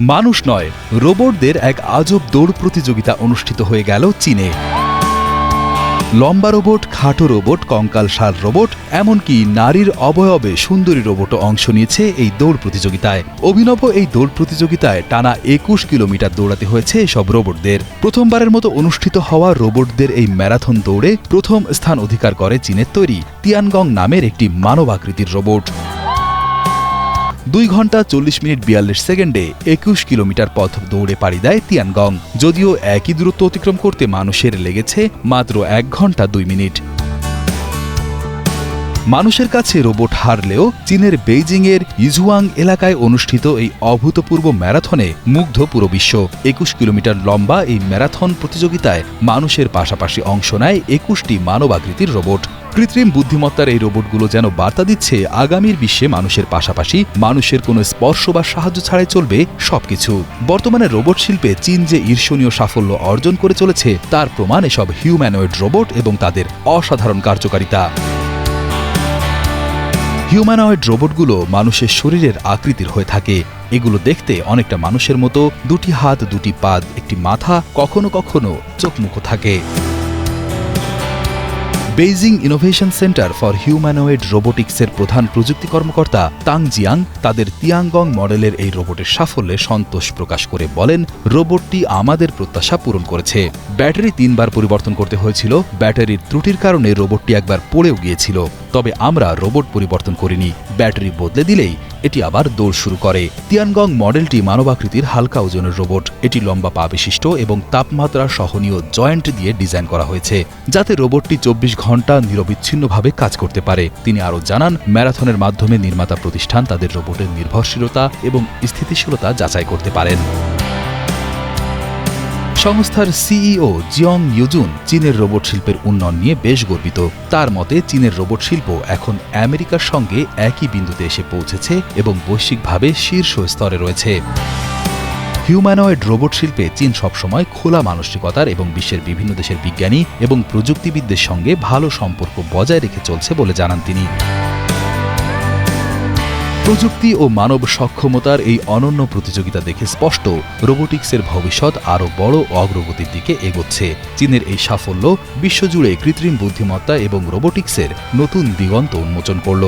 মানুষ নয়, রোবটদের এক আজব দৌড় প্রতিযোগিতা অনুষ্ঠিত হয়ে গেল চীনে। লম্বা রোবট, খাটো রোবট কঙ্কালসার রোবট, এমনকি নারীর অবয়বে সুন্দরী রোবটও অংশ নিয়েছে এই দৌড় প্রতিযোগিতায়। অভিনব এই দৌড় প্রতিযোগিতায় টানা একুশ কিলোমিটার দৌড়াতে হয়েছে এসব রোবটদের। প্রথমবারের মতো অনুষ্ঠিত হওয়া রোবটদের এই ম্যারাথন দৌড়ে প্রথম স্থান অধিকার করে চীনের তৈরি তিয়ানগং নামের একটি মানবাকৃতির রোবট। দুই ঘণ্টা চল্লিশ মিনিট বিয়াল্লিশ সেকেন্ডে একুশ কিলোমিটার পথ দৌড়ে পাড়ি দেয় তিয়ানগং। যদিও একই দূরত্ব অতিক্রম করতে মানুষের লেগেছে মাত্র এক ঘণ্টা দুই মিনিট। মানুষের কাছে রোবট হারলেও চীনের বেইজিংয়ের ইজুয়াং এলাকায় অনুষ্ঠিত এই অভূতপূর্ব ম্যারাথনে মুগ্ধ পুরো বিশ্ব। একুশ কিলোমিটার লম্বা এই ম্যারাথন প্রতিযোগিতায় মানুষের পাশাপাশি অংশ নেয় একুশটি মানবাকৃতির রোবট। কৃত্রিম বুদ্ধিমত্তার এই রোবটগুলো যেন বার্তা দিচ্ছে, আগামীর বিশ্বে মানুষের পাশাপাশি মানুষের কোনো স্পর্শ বা সাহায্য ছাড়াই চলবে সবকিছু। বর্তমানে রোবট শিল্পে চীন যে ঈর্ষণীয় সাফল্য অর্জন করে চলেছে, তার প্রমাণ এসব হিউম্যানয়েড রোবট এবং তাদের অসাধারণ কার্যকারিতা। হিউম্যানয়েড রোবটগুলো মানুষের শরীরের আকৃতির হয়ে থাকে। এগুলো দেখতে অনেকটা মানুষের মতো, দুটি হাত, দুটি পাদ একটি মাথা কখনো কখনো চোখ মুখো থাকে। Beijing innovation centre for humanoid রোবোটিক্সের প্রধান প্রযুক্তি কর্মকর্তা তাং জিয়াং তাদের তিয়াংগং মডেলের এই রোবটের সাফল্যে সন্তোষ প্রকাশ করে বলেন, রোবটটি আমাদের প্রত্যাশা পূরণ করেছে। ব্যাটারি তিনবার পরিবর্তন করতে হয়েছিল। ব্যাটারির ত্রুটির কারণে রোবটটি একবার পড়েও গিয়েছিল। তবে আমরা রোবট পরিবর্তন করিনি। ব্যাটারি বদলে দিলেই এটি আবার দৌড় শুরু করে। তিয়ানগং মডেলটি মানবাকৃতির হালকা ওজনের রোবট। এটি লম্বা পা বিশিষ্ট এবং তাপমাত্রা সহনীয় জয়েন্ট দিয়ে ডিজাইন করা হয়েছে, যাতে রোবটটি চব্বিশ ঘণ্টা নিরবিচ্ছিন্নভাবে কাজ করতে পারে। তিনি আরও জানান, ম্যারাথনের মাধ্যমে নির্মাতা প্রতিষ্ঠান তাদের রোবটের নির্ভরশীলতা এবং স্থিতিশীলতা যাচাই করতে পারেন। সংস্থার সিইও জিয়ং ইউজুন চীনের রোবট শিল্পের উন্নয়ন নিয়ে বেশ গর্বিত। তার মতে, চীনের রোবট শিল্প এখন আমেরিকার সঙ্গে একই বিন্দুতে এসে পৌঁছেছে এবং বৈশ্বিকভাবে শীর্ষ স্তরে রয়েছে। হিউম্যানয়েড রোবট শিল্পে চীন সবসময় খোলা মানসিকতার এবং বিশ্বের বিভিন্ন দেশের বিজ্ঞানী এবং প্রযুক্তিবিদদের সঙ্গে ভালো সম্পর্ক বজায় রেখে চলছে বলে জানান তিনি। প্রযুক্তি ও মানব সক্ষমতার এই অনন্য প্রতিযোগিতা দেখে স্পষ্ট, রোবোটিক্সের ভবিষ্যৎ আরও বড় অগ্রগতির দিকে এগোচ্ছে। চীনের এই সাফল্য বিশ্বজুড়ে কৃত্রিম বুদ্ধিমত্তা এবং রোবোটিক্সের নতুন দিগন্ত উন্মোচন করল।